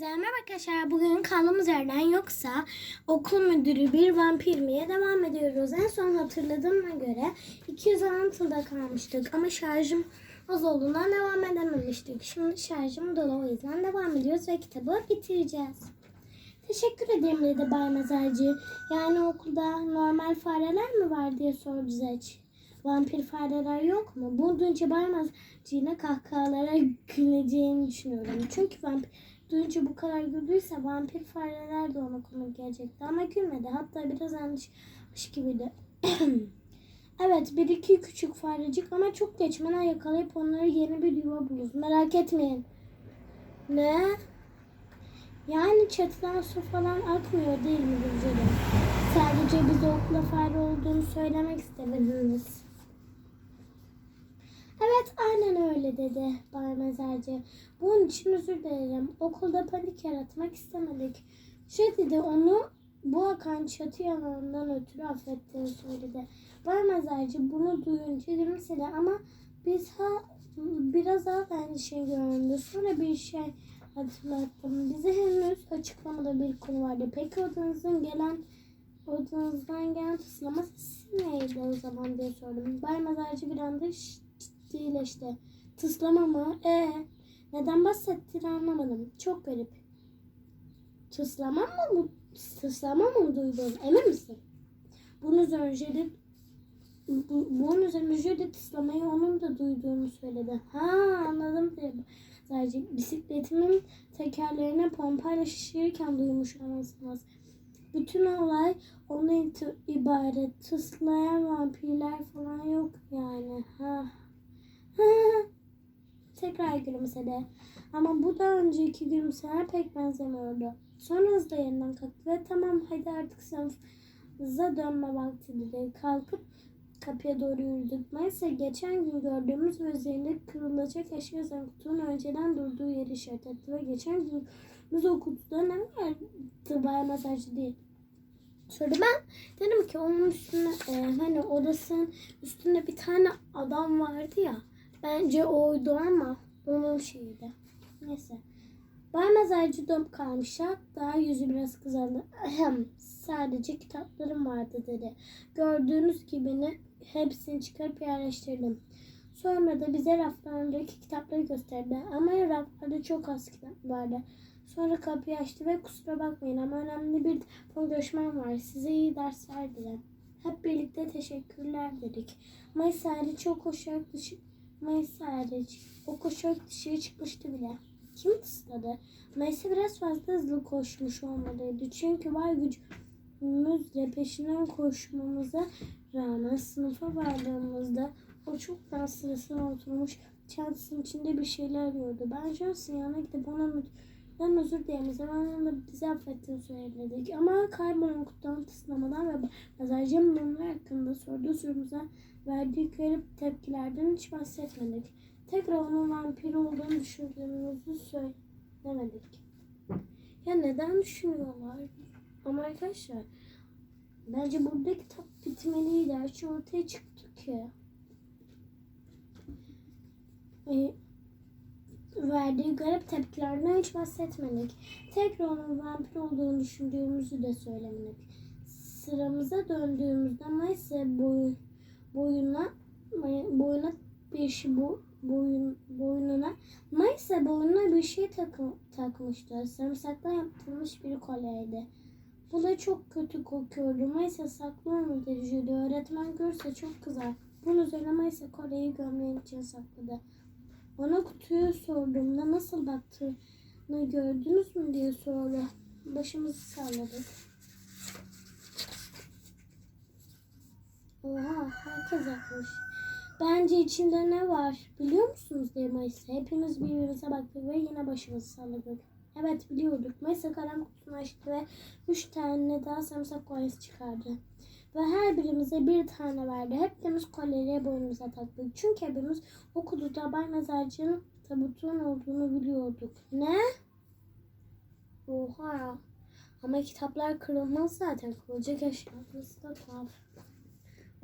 Merhaba arkadaşlar. Bugün kaldığımız yerden yoksa okul müdürü bir vampir miye devam ediyoruz. En son hatırladığıma göre 216'da kalmıştık ama şarjım az olduğundan devam edememiştik. Şimdi şarjım dolu o yüzden devam ediyoruz ve kitabı bitireceğiz. Teşekkür ederim dedi Bay Mezarcı. Yani okulda normal fareler mi var diye sordu Zeç. Vampir fareler yok mu? Bu duyunca Bay Mezarcı kahkahalara güleceğini düşünüyorum. Çünkü vampir duyunca bu kadar güldüyse vampir fareler de ona konuk gelecekti. Ama gülmedi. Hatta biraz endişmiş gibiydi. evet bir iki küçük farecik ama çok geçmeden yakalayıp onları yeni bir yuva buluruz. Merak etmeyin. Ne? Yani çatıdan su falan akmıyor değil mi Gülce'de? Sadece bize okula fare olduğunu söylemek istemediniz. Evet aynen öyle dedi Bay Mezarcı. Bunun için özür dilerim. Okulda panik yaratmak istemedik. Şey dedi onu bu akan çatı yanağından ötürü affettiğini söyledi. Bay Mezarcı bunu duyunca gülümsedi ama biz ha biraz daha endişe göründü. Sonra bir şey hatırlattım. Bize henüz açıklamada bir konu vardı. Peki odanızdan gelen odanızdan gelen tıslama sesi neydi o zaman diye sordum. Bay Mezarcı bir anda ciddileşti. Tıslama mı? Ee, neden bahsettiğini anlamadım. Çok garip. Tıslama mı bu? Tıslama mı duydun? Emin misin? Bunun üzerine Jüri bu, bunun üzerine Jüri tıslamayı onun da duyduğunu söyledi. Ha anladım dedi. Sadece bisikletimin tekerlerine pompayla şişirirken duymuş olmalısınız. Bütün olay ona ibaret. Tıslayan vampirler falan yok yani. Ha. Tekrar gülümsedi. Ama bu da önceki gülümseler pek benzemiyordu. Sonra hızla yerinden kalktı ve tamam hadi artık sınıfımıza dönme vakti dedi. Kalkıp kapıya doğru yürüdük. Neyse geçen gün gördüğümüz ve üzerinde kırılacak eşya yazan önceden durduğu yeri işaret etti ve geçen gün biz o kutuda ne vardı bayağı mesajı değil. Sonra ben dedim ki onun üstüne e, hani odasının üstünde bir tane adam vardı ya. Bence oydu ama onun şeyiydi. Neyse. Bay Mezarcı dönüp kalmış. Daha yüzü biraz kızardı. Ahem, sadece kitaplarım vardı dedi. Gördüğünüz gibi ne, hepsini çıkarıp yerleştirdim. Sonra da bize raflarındaki kitapları gösterdi. Ama raflarda çok az kitap vardı. Sonra kapıyı açtı ve kusura bakmayın ama önemli bir telefon görüşmem var. Size iyi dersler dilerim. Hep birlikte teşekkürler dedik. Mayıs hariç çok koşarak dışı... Mayıs hariç o koşarak dışarı çıkmıştı bile. Kim tısladı? Mayıs'a biraz fazla hızlı koşmuş olmalıydı. Çünkü var gücümüzle peşinden koşmamıza rağmen sınıfa vardığımızda o çoktan sırasına oturmuş çantasının içinde bir şeyler arıyordu. Ben Johnson yanına gidip ona müdürden özür dilerim. Zamanında bizi affettiğini söyledik. Ama kaybolan kutudan tıslamadan ve mezarcının hakkında sorduğu sorumuza verdiği garip tepkilerden hiç bahsetmedik. Tekrar onun vampir olduğunu düşündüğümüzü söylemedik. Ya neden düşünüyorlar? Ama arkadaşlar bence burada kitap bitmeliydi. Her şey ortaya çıktı ki. Ee, verdiği garip tepkilerden hiç bahsetmedik. Tekrar onun vampir olduğunu düşündüğümüzü de söylemedik. Sıramıza döndüğümüzde Mayıs'e boyu, boyuna boyuna bir şey bu boyun, boynuna Mayıs'e boynuna bir şey takı, takmıştı. Sarımsakla yaptırmış bir kolyeydi. Bu da çok kötü kokuyordu. Mayıs'a saklı onu dedi. Öğretmen görse çok kızar. Bunun üzerine Mayıs'a kolyeyi gömleğin için sakladı. Ona kutuyu sorduğumda nasıl baktığını gördünüz mü diye sordu. Başımızı salladık. Oha herkes yapmış. Bence içinde ne var biliyor musunuz diye Mayıs'a. Hepimiz birbirimize baktık ve yine başımızı salladık. Evet biliyorduk. Mayıs'a kalem kutusunu açtı ve üç tane daha sarımsak kolyesi çıkardı. Ve her birimize bir tane verdi. Hepimiz kolyeleri boynumuza taktık. Çünkü hepimiz o kutuda Bay Mezarcı'nın tabutun olduğunu biliyorduk. Ne? Oha. Ama kitaplar kırılmaz zaten. Kırılacak eşyası da tuhaf.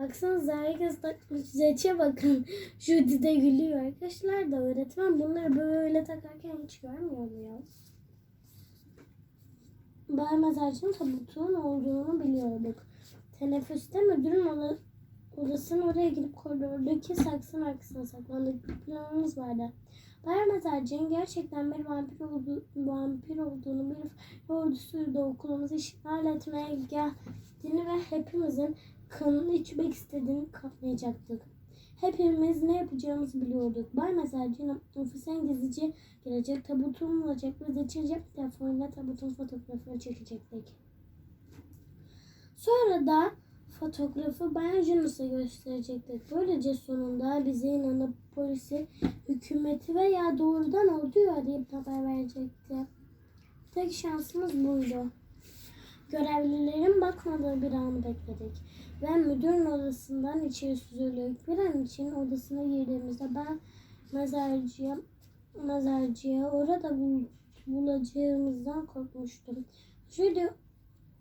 Baksanıza herkes takmış. Zeç'e bakın. Şu de gülüyor. Arkadaşlar da öğretmen bunları böyle takarken hiç görmüyor mu ya? Bay Mezarcı'nın tabutun olduğunu biliyorduk. Teneffüste müdürün oda, odasının oraya gidip koridordaki saksının arkasına saklandık. Bir planımız vardı. Bay Mezarcı'nın gerçekten bir vampir, oldu, vampir olduğunu bir ordusuyla okulumuzu işgal etmeye geldiğini ve hepimizin kanını içmek istediğini kanmayacaktık. Hepimiz ne yapacağımızı biliyorduk. Bay Mezarcı'nın ofisen gizlice girecek, tabutun olacak ve geçirecek telefonla tabutun fotoğrafını çekecektik. Sonra da fotoğrafı Bayan Junus'a gösterecektik. Böylece sonunda bize inanıp polisi, hükümeti veya doğrudan orduyu arayıp haber verecekti. Tek şansımız buydu. Görevlilerin bakmadığı bir anı bekledik. Ve müdürün odasından içeri süzüldük. Bir an için odasına girdiğimizde ben mezarcıya, mezarcıya orada bul, bulacağımızdan korkmuştum. Judy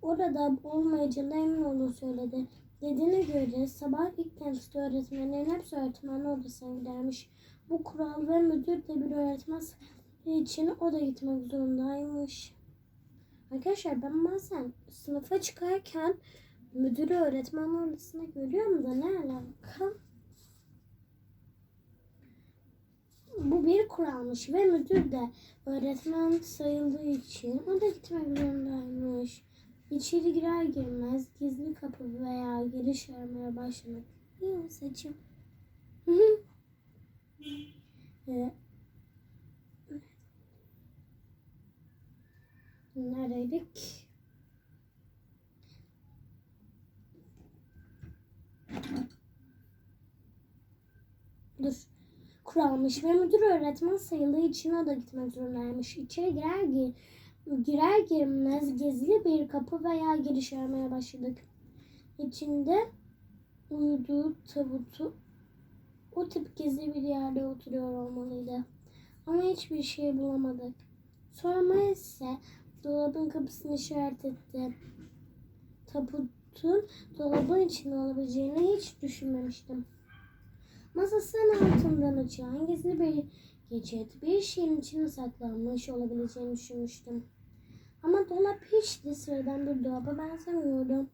orada olmayacağına emin olduğunu söyledi. Dediğine göre sabah ilk temsil öğretmenlerin hepsi öğretmen odasına gidermiş. Bu kural ve müdür de bir öğretmen için o da gitmek zorundaymış. Arkadaşlar ben bazen sınıfa çıkarken müdürü öğretmen odasına görüyorum da ne alaka? Bu bir kuralmış ve müdür de öğretmen sayıldığı için o da gitmek zorundaymış. İçeri girer girmez gizli kapı veya giriş aramaya başladık. İyi saçım. Hı hı. Ee, Neredeydik? Dur. Kuralmış ve müdür öğretmen sayıldığı için o gitmek zorundaymış. İçeri girer gir, girer girmez gizli bir kapı veya giriş aramaya başladık. İçinde uyuduğu tabutu o tip gizli bir yerde oturuyor olmalıydı. Ama hiçbir şey bulamadık. Sonra ise dolabın kapısını işaret etti. Tabutun dolabın içinde olabileceğini hiç düşünmemiştim. Masasının altından açılan gizli bir geçit bir şeyin içine saklanmış olabileceğini düşünmüştüm. Ama dolap hiç de sıradan bir dolaba benzemiyordu.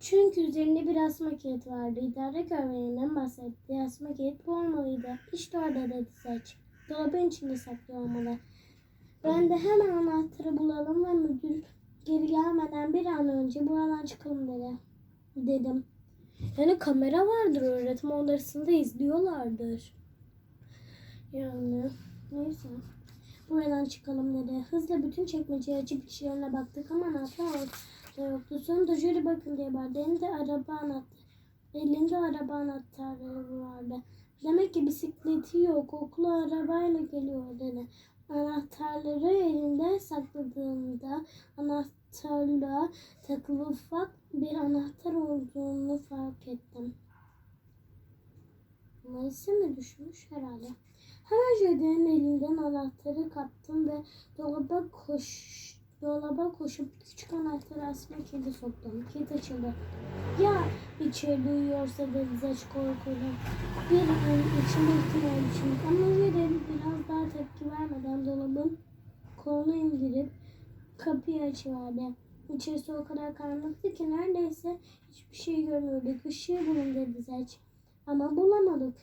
Çünkü üzerinde bir asma kilit vardı. İdare görevlerinden bahsettiği asma kilit bu olmalıydı. İşte orada dedi seç. Dolabın içinde saklı olmalı. Ben de hemen anahtarı bulalım ve müdür geri gelmeden bir an önce buradan çıkalım dedi. Dedim. Yani kamera vardır öğretmen odasında izliyorlardır. Yani neyse. Buradan çıkalım dedi. Hızla bütün çekmeceyi açıp içlerine baktık ama anahtar ortada yoktu. Sonunda jüri bakın diye bağırdı. Elinde araba anahtarı. Elinde araba anahtarları vardı. Demek ki bisikleti yok. Okula arabayla geliyor dedi. Anahtarları elinde sakladığında anahtarlığa takılı ufak bir anahtar olduğunu fark ettim. Mayıs'ı mı düşmüş herhalde? Hemen Jüri'nin elinden anahtarı kaptım ve dolaba koş dolaba koşup küçük anahtarı asma kilidi soktum. Kilit açıldı. Ya içeride uyuyorsa dedi Zeç korkuyla. Bir an içime ihtimal için. Ama Jüri biraz daha tepki vermeden dolabın kolunu indirip kapıyı açıverdi. İçerisi o kadar karanlıktı ki neredeyse hiçbir şey görmüyorduk. Işığı bulun dedi Zeç. Ama bulamadık.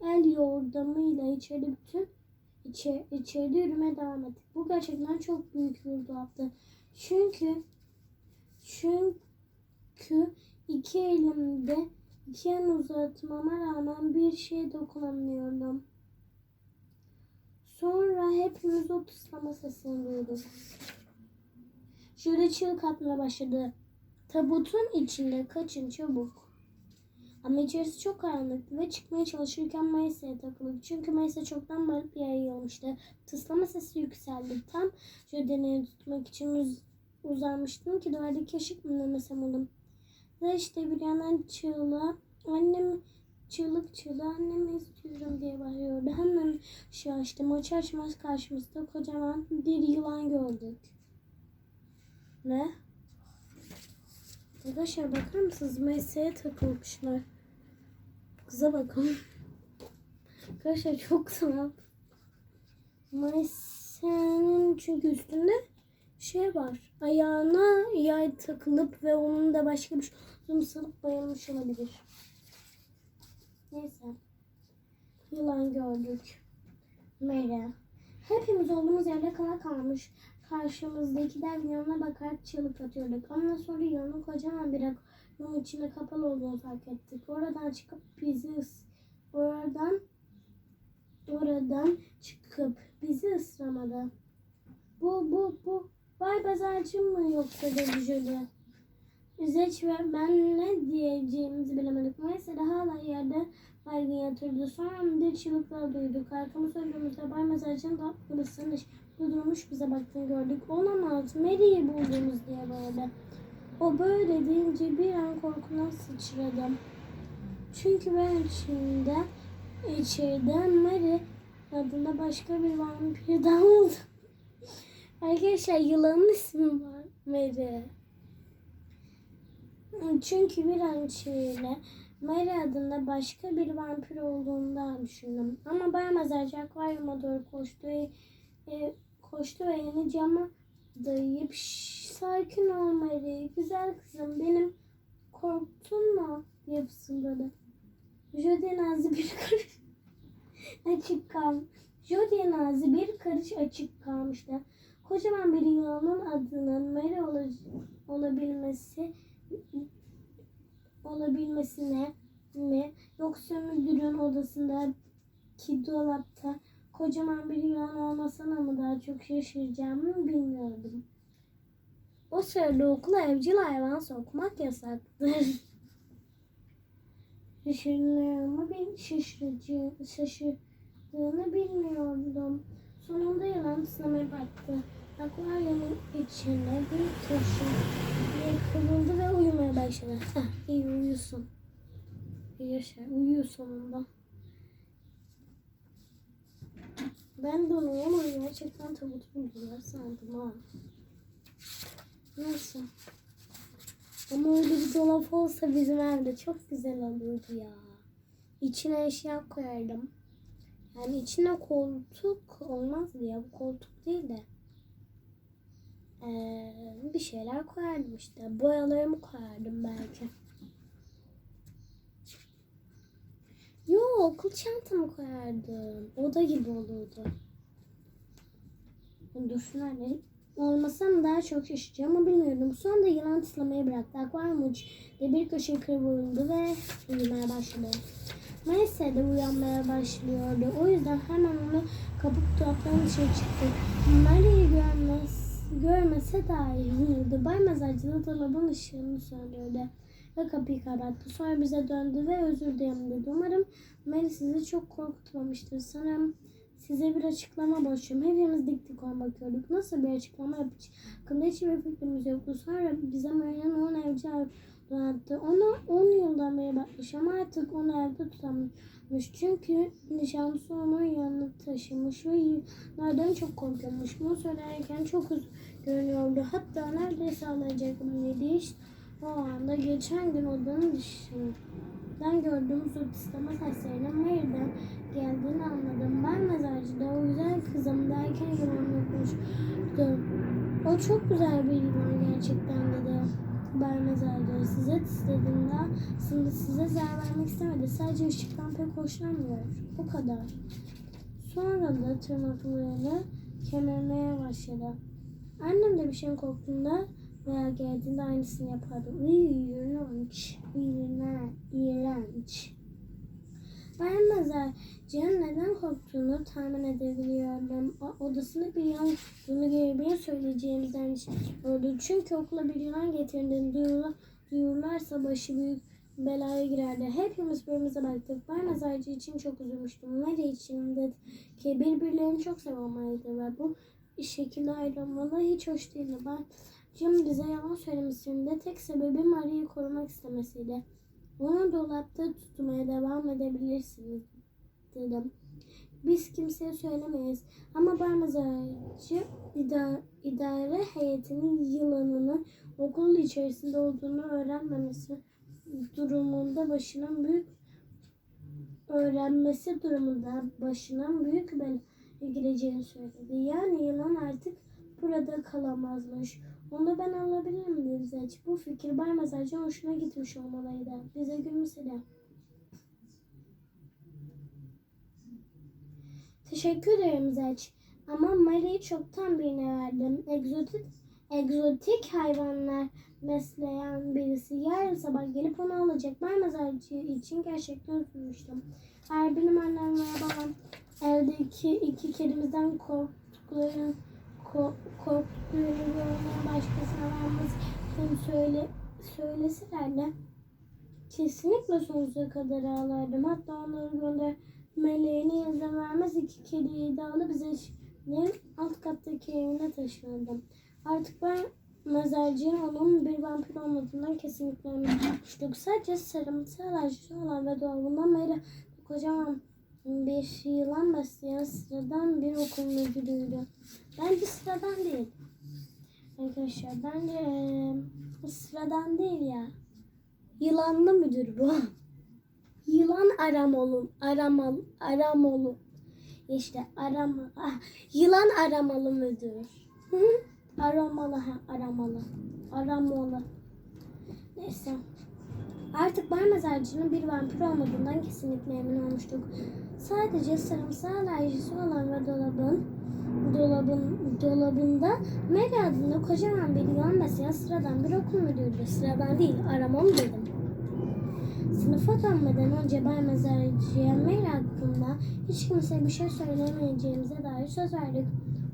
El yordamıyla içeri bütün içe, içeride yürümeye devam ettik. Bu gerçekten çok büyük bir dolaptı. Çünkü çünkü iki elimde iki yan uzatmama rağmen bir şeye dokunamıyordum. Sonra hepimiz o tıslama sesini duyduk. Şöyle çığlık atmaya başladı. Tabutun içinde kaçın çabuk. Ama içerisi çok karanlıktı ve çıkmaya çalışırken Mayısa'ya takıldık. Çünkü Mayısa çoktan balık bir yere yığılmıştı. Tıslama sesi yükseldi. Tam Jödene'yi tutmak için uz uzanmıştım ki duvardaki ışık mı demesem oldum. Ve işte bir yandan çığlığa annem çığlık çığlığa annemi istiyorum diye bağırıyordu. Hemen ışığı açtım. Açı açmaz karşımızda kocaman bir yılan gördük. Ne? Arkadaşlar bakar mısınız? Mesleğe takılmışlar. Kıza bakın. Arkadaşlar çok tuhaf. Mesleğinin çünkü üstünde şey var. Ayağına yay takılıp ve onun da başka bir şey salıp bayılmış olabilir. Neyse. Yılan gördük. Mera. Hepimiz olduğumuz yerde kala kalmış. Karşımızdaki dev yılana bakarak çığlık atıyorduk. Ondan sonra yılanın kocaman bir akvaryumun içinde kapalı olduğunu fark ettik. Oradan çıkıp bizi oradan oradan çıkıp bizi ısıramadı. Bu bu bu Vay pazarcı mı yoksa dedi Julie. Üzeç ve ben ne diyeceğimizi bilemedik. De hala yerde baygın yatırdı. Sonra bir çığlıklar duyduk. Arkamı söylediğimizde Bay Mezarcı'nın da ışıkta durmuş bize baktığını gördük. Olamaz. Mary'i buldunuz diye böyle. O böyle deyince bir an korkudan sıçradım. Çünkü ben içinde içeride Mary adında başka bir vampir daha oldu. Arkadaşlar yılanın ismi var Mary. Çünkü bir an içinde Mary adında başka bir vampir olduğundan düşündüm. Ama Bay Mezarcı akvaryuma doğru koştu e, koştu ve yeni cama dayayıp "Şş, sakin ol Mary, güzel kızım benim korktun mu diye fısıldadı. Jodie Nazlı bir karış açık kalmış. Jodie Nazlı bir karış açık kalmıştı. Kocaman bir yılanın adının Mary ol- olabilmesi olabilmesine mi yoksa müdürün odasındaki dolapta kocaman bir yılan olmasına mı daha çok şaşıracağımı bilmiyordum. O sırada okula evcil hayvan sokmak yasaktır. Şaşırdığımı bil, şaşırıcı, şaşırdığını bilmiyordum. Sonunda yılan sınavaya baktı. Akvaryumun içine bir köşe kırıldı ve uyumaya başladı. Heh, iyi uyusun. Yaşa, uyuyor sonunda. Ben de onu ama gerçekten tabutun güzel sandım ha. Neyse. Ama öyle bir dolap olsa bizim evde çok güzel olurdu ya. İçine eşya koyardım. Yani içine koltuk olmazdı ya. Bu koltuk değil de. Ee, bir şeyler koyardım işte. Boyalarımı koyardım belki. Yo okul çantamı koyardım. Oda gibi olurdu. Dur nerede? Olmasam daha çok şaşıracağım ama bilmiyordum. Sonra da yılan tıslamayı bıraktı. Akvaryum uçta bir köşe kıvrıldı ve uyumaya başladı. Neyse de uyanmaya başlıyordu. O yüzden hemen onu kapıp dolaptan dışarı çıktı. Mary'i görmez, görmese iyi olurdu. Bay Mezarcı da dolabın ışığını söndürdü ve kapıyı kapattı. Sonra bize döndü ve özür dilerim dedi. Umarım Mary sizi çok korkutmamıştır. Sanırım size bir açıklama borçluyum. Hepimiz dik dik bakıyorduk. Nasıl bir açıklama yapacak? Hakkında hiçbir fikrimiz yoktu. Sonra bize Mary'nin on evci donattı. Ona 10 yıldan beri bakmış ama artık onu evde tutamamış. Çünkü nişanlısı onu yanına taşımış ve nereden çok korkuyormuş. Bunu söylerken çok üzgün görünüyordu. Hatta neredeyse ağlayacak öyleydi. O anda geçen gün odanın dışından gördüğümüz o tisleme seslerinin Mary'den geldiğini anladım. Ben mezarcıda o güzel kızım derken yılanla konuştu. O çok güzel bir yılan gerçekten dedi. Ben mezarcıda size tislediğimde aslında size zarar vermek istemedi. Sadece ışıktan pek hoşlanmıyor. O kadar. Sonra da tırnaklarını kemirmeye başladı. Annem de bir şeyin korktuğunda veya geldiğinde aynısını yapardı. İğrenç, iğrenç, iğrenç. Ben mezarcının neden korktuğunu tahmin edebiliyordum. O- Odasında bir yılan bunu görebilir söyleyeceğimizden düşünüyordu. Çünkü okula bir yılan getirdiğini duyurlar, duyurlarsa başı büyük belaya girerdi. Hepimiz birbirimize baktık. Ben mezarcı için çok üzülmüştüm. Mary için de ki birbirlerini çok seviyorlardı ve bu şekilde ayrılmalı hiç hoş değildi. Ben Jim bize yalan söylemesinin tek sebebi Maria'yı korumak istemesiydi. Onu dolapta tutmaya devam edebilirsiniz dedim. Biz kimseye söylemeyiz. Ama Barmazarcı idare, idare heyetinin yılanının okul içerisinde olduğunu öğrenmemesi durumunda başının büyük öğrenmesi durumunda başının büyük belaya gireceğini söyledi. Yani yılan artık burada kalamazmış. Onu ben alabilir miyim Zeç? Bu fikir Bay Mezarcı hoşuna gitmiş olmalıydı. Bize gülümsedi. Teşekkür ederim Zeç. Ama Mary'i çoktan birine verdim. Egzotik, egzotik hayvanlar besleyen birisi yarın sabah gelip onu alacak. Ben mezarcı için gerçekten üzülmüştüm. Eğer benim annem veya babam evdeki iki kedimizden korktukları ko- korktuklarını görmeye başkasına vermesini söyle, söyleseler de kesinlikle sonsuza kadar ağlardım. Hatta onları göndermelerini izin vermez iki kediyi de alıp bize alt kattaki evine taşırdım. Artık ben mezarcının onun bir vampir olmadığından kesinlikle emin olmuştuk. Sadece sarımsı alerjisi olan ve doğumundan beri kocaman bir yılan besleyen sıradan bir okul müdürüydü. Bence sıradan değil. Arkadaşlar bence eee, sıradan değil ya. Yılanlı müdür bu. Yılan aramolu, aramalı, aramolu. İşte arama, ah, yılan aramalı müdür. Aramalı, ha, aramalı, aramalı. Neyse. Artık Bay Mezarcı'nın bir vampir olmadığından kesinlikle emin olmuştuk. Sadece sarımsağı alerjisi olan ve dolabın dolabın dolabında Mary adında kocaman bir yılan besleyen sıradan bir okul müdürüydü. Sıradan değil, aramam dedim. Sınıfa dönmeden önce Bay Mezarcı'ya Mary hakkında hiç kimseye bir şey söylemeyeceğimize dair söz verdik.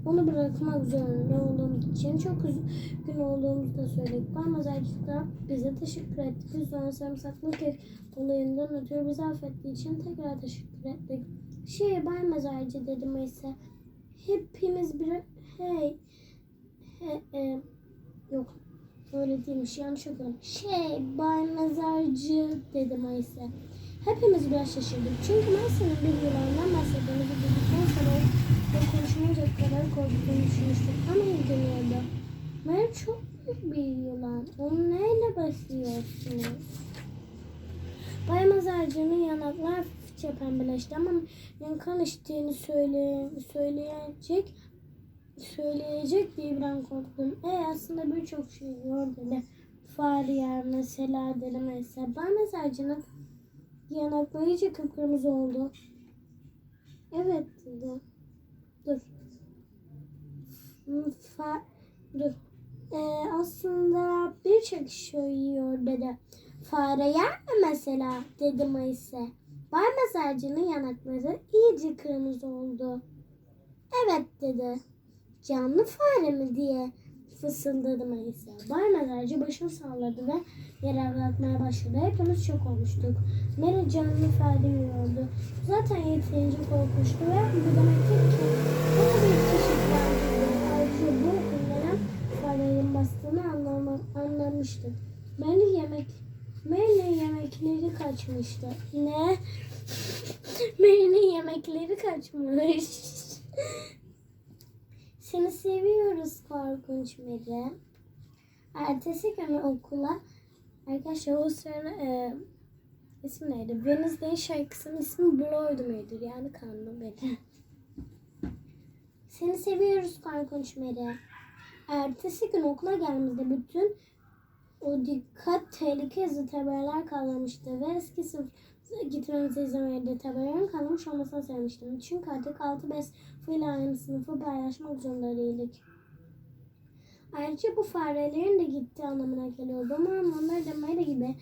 Onu bırakmak zorunda olduğumuz için çok üzgün olduğumuzu da söyledik. Da bize teşekkür etti. Biz sonra sarımsaklı kek olayından ötürü bizi affettiği için tekrar teşekkür ettik. Şey Bay Mezarcı dedim ise hepimiz bir hey he, e, yok öyle değilmiş yanlış okudum. Şey Bay Mezarcı dedim ise hepimiz biraz şaşırdık. Çünkü Mayıs'ın bir yılandan bahsettiğimizi bildikten sonra ve konuşmayacak kadar korktuğunu düşünmüştük. Ama ilgileniyordu. Meğer çok büyük bir yılan. Onu neyle besliyorsunuz? Bay Mazarcı'nın yanaklar hafifçe pembeleşti ama kan içtiğini söyle, söyleyecek söyleyecek diye bir an korktum. E aslında birçok şey yiyor dedi. Fare yer mesela dedi mesela. Bay Mazarcı'nın yanakları iyice kıpkırmızı oldu. Evet dedi. Dur. Fa dur. Ee, aslında birçok şey yiyor dedi. Fare yer mi mesela dedi Mayıs'e. Bay mezarcının yanakları iyice kırmızı oldu. Evet dedi. Canlı fare mi diye fısıldadı Mayıs'a. Bay mezarcı başını salladı ve yere bırakmaya başladı. Hepimiz şok olmuştuk. Mary canlı fare yiyordu. Zaten yeterince korkmuştu ve bu demektir ki ona bir çeşitlendirdi. Ayrıca bu okullara farenin bastığını anlama, anlamıştı. Mary yemek Mary'nin yemekleri kaçmıştı. Ne? Mary'nin yemekleri kaçmış. Seni seviyoruz korkunç Mary. Ertesi gün okula arkadaşlar o sırada e, ismi neydi? Wednesday şarkısının ismi Blood Mary'dir yani kanlı Mary. Seni seviyoruz korkunç Mary. Ertesi gün okula geldiğimizde bütün o dikkat tehlike zıt haberler kalmıştı ve eski sınıf gitmemize izin verdi. Haberlerin kalmış olmasına sevmiştim. Çünkü artık 6-5 ile aynı sınıfı paylaşmak zorunda değildik. Ayrıca bu farelerin de gittiği anlamına geliyordu. Ama onları da Mary gibi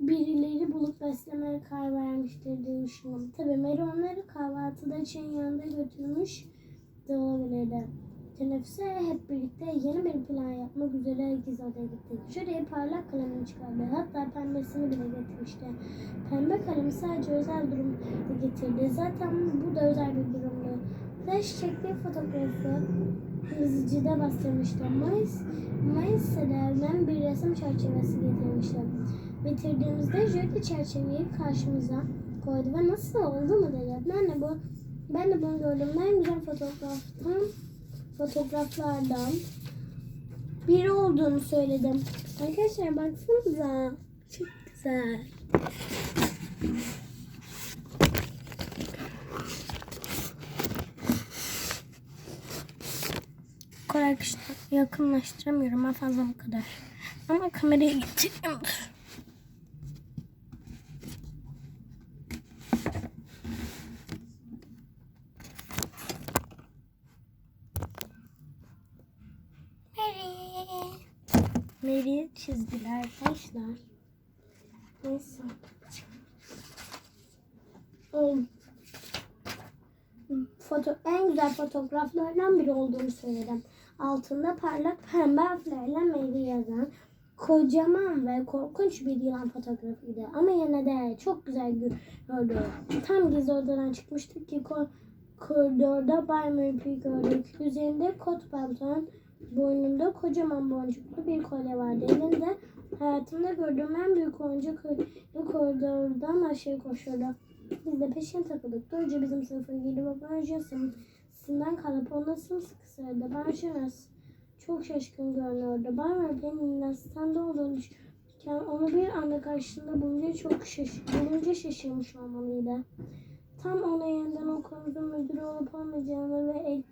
birileri bulup beslemeye karar vermiştir diye düşünüyorum. Tabii Mary onları kahvaltıda çayın yanında götürmüş de olabilirdi. Teneffüse hep birlikte yeni bir plan yapmak üzere Gizada'ya gittik. Şuraya parlak kalemini çıkardı. Hatta pembesini bile getirmişti. Pembe kalemi sadece özel durumda getirdi. Zaten bu da özel bir durumdu. Flash çektiği fotoğrafı hızlıcıda bastırmıştı. Mayıs, Mayıs selerden bir resim çerçevesi getirmişti. Bitirdiğimizde Jody çerçeveyi karşımıza koydu ve nasıl oldu mu dedi. Ben de bu ben de bunu gördüm. En güzel fotoğraftan fotoğraflardan biri olduğunu söyledim. Arkadaşlar baksanıza. Çok güzel. Arkadaşlar yakınlaştıramıyorum. En fazla bu kadar. Ama kamerayı getireyim. Dur. Mary. Mary'i çizdiler arkadaşlar. Neyse. Um, foto en güzel fotoğraflardan biri olduğunu söyledim. Altında parlak pembe harflerle Mary yazan kocaman ve korkunç bir yılan fotoğrafıydı. Ama yine de çok güzel görünüyordu. Tam gizli odadan çıkmıştık ki ko- koridorda Bay Murphy gördük. Üzerinde kot pantolon, boynunda kocaman boncuklu bir kolye vardı. Elinde hayatımda gördüğüm en büyük oyuncak koridordan aşağı koşuyordu. Biz de peşine takıldık. Önce bizim sınıfa girdi ve Barca sınıfından kalıp ona sımsıkı sarıldı. Barca çok şaşkın görünüyordu. Barmer benim Hindistan'da olduğunu düşünürken onu bir anda karşısında bulunca çok şaş bulunca şaşırmış olmalıydı. Tam ona yeniden okulumuzun müdürü olup olmayacağını ve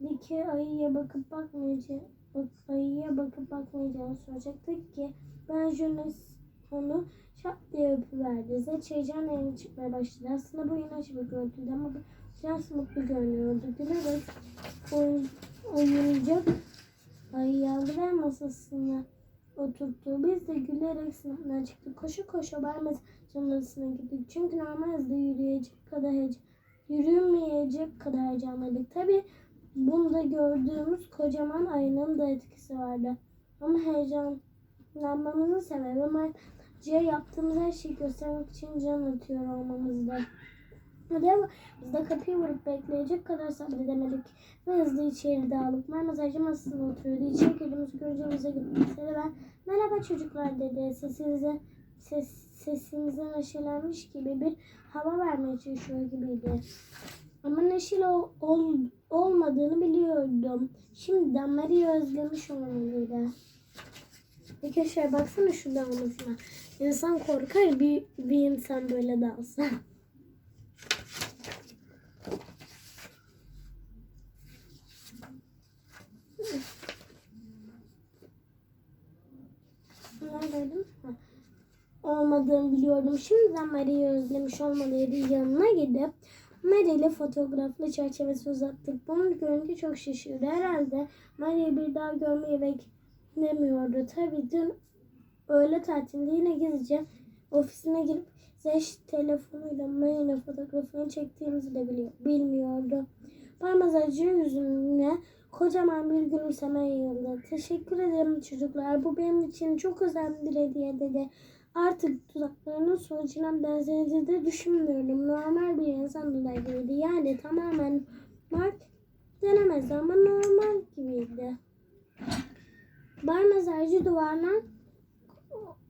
eldeki ayıya bakıp bakmayacağını, ayıya bakıp bakmayacağını soracaktık ki ben Jonas onu şap diye öpüverdi. Zeç heyecanla yeni çıkmaya başladı. Aslında bu inanç bir görüntüydü ama biraz mutlu görünüyordu. Gülerek oyun, oyuncak ayı aldı ve masasına oturttu. Biz de gülerek sınıftan çıktık. Koşu koşu barmaz canlısına gittik. Çünkü normal hızda yürüyecek kadar heyecan, yürümeyecek kadar heyecanlıydık. Tabi bunda gördüğümüz kocaman ayının da etkisi vardı. Ama heyecanlanmamızın sebebi Marci'ye yaptığımız her şeyi göstermek için can atıyor olmamızdı. Ama biz de kapıyı vurup bekleyecek kadar sabredemedik. Ve hızlı içeri dağılıp Mermez masasında oturuyordu. İçeri girdiğimizi görünce bize gülümsedi ve merhaba çocuklar dedi. Sesinize, ses, sesinize neşelenmiş gibi bir hava vermeye çalışıyor gibiydi. Ama neşeli ol, ol, olmadığını biliyordum. Şimdiden Mary'i özlemiş olmalıydı. Arkadaşlar baksana şu dalmasına. İnsan korkar bir, bir insan böyle dalsa. Neredeydim? Olmadığını biliyordum. Şimdiden Mary'i özlemiş olmalıydı. Yanına gidip Mary ile fotoğraflı çerçevesi uzattık. Bunu görünce çok şaşırdı. Herhalde Mary'i bir daha görmeyi beklemiyordu. Tabii dün öğle tatilinde yine gizlice ofisine girip Zeş telefonuyla Mary'nin fotoğrafını çektiğimizi de biliyor, bilmiyordu. Parmaz yüzüne kocaman bir gülümseme yayıldı. Teşekkür ederim çocuklar. Bu benim için çok özel bir hediye dedi. Artık dudaklarının sonucuna benzediğini de düşünmüyorum. Normal bir insan dudağı gibiydi. Yani tamamen Mark denemez ama normal gibiydi. Bar mezarcı duvardan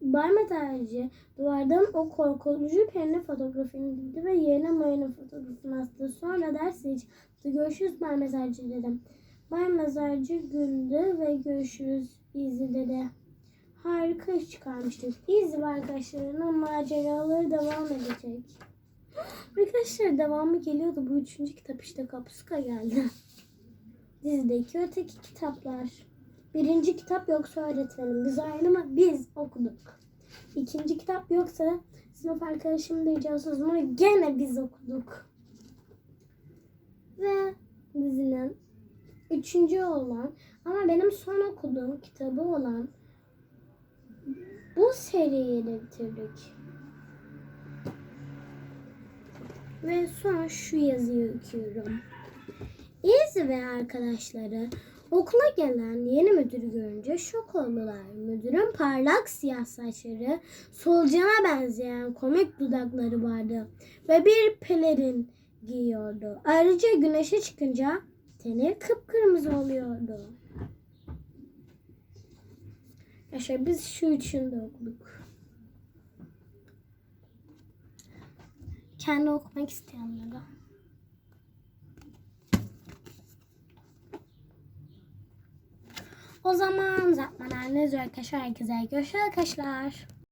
bar mezarcı duvardan o korkutucu perinin fotoğrafını dildi ve yerine Maya'nın fotoğrafını astı. Sonra dersi hiç görüşürüz bar mezarcı dedim. Bay Mezarcı güldü ve görüşürüz izi dedi. Harika iş çıkarmıştık. Ve arkadaşlarının maceraları devam edecek. Arkadaşlar devamı geliyordu. Bu üçüncü kitap işte Kapuska geldi. Dizideki öteki kitaplar. Birinci kitap yoksa öğretmenim. Biz ayrılma biz okuduk. İkinci kitap yoksa sınıf arkadaşım diyeceğiz sözümü gene biz okuduk. Ve dizinin üçüncü olan ama benim son okuduğum kitabı olan bu seriyi de bitirdik. Ve sonra şu yazıyı okuyorum. İzi ve arkadaşları okula gelen yeni müdürü görünce şok oldular. Müdürün parlak siyah saçları, solucana benzeyen komik dudakları vardı ve bir pelerin giyiyordu. Ayrıca güneşe çıkınca teni kıpkırmızı oluyordu. Arkadaşlar biz şu üçünü de okuduk. Kendi okumak isteyenlere. O zaman uzatmalar ne arkadaşlar herkese görüşürüz arkadaşlar.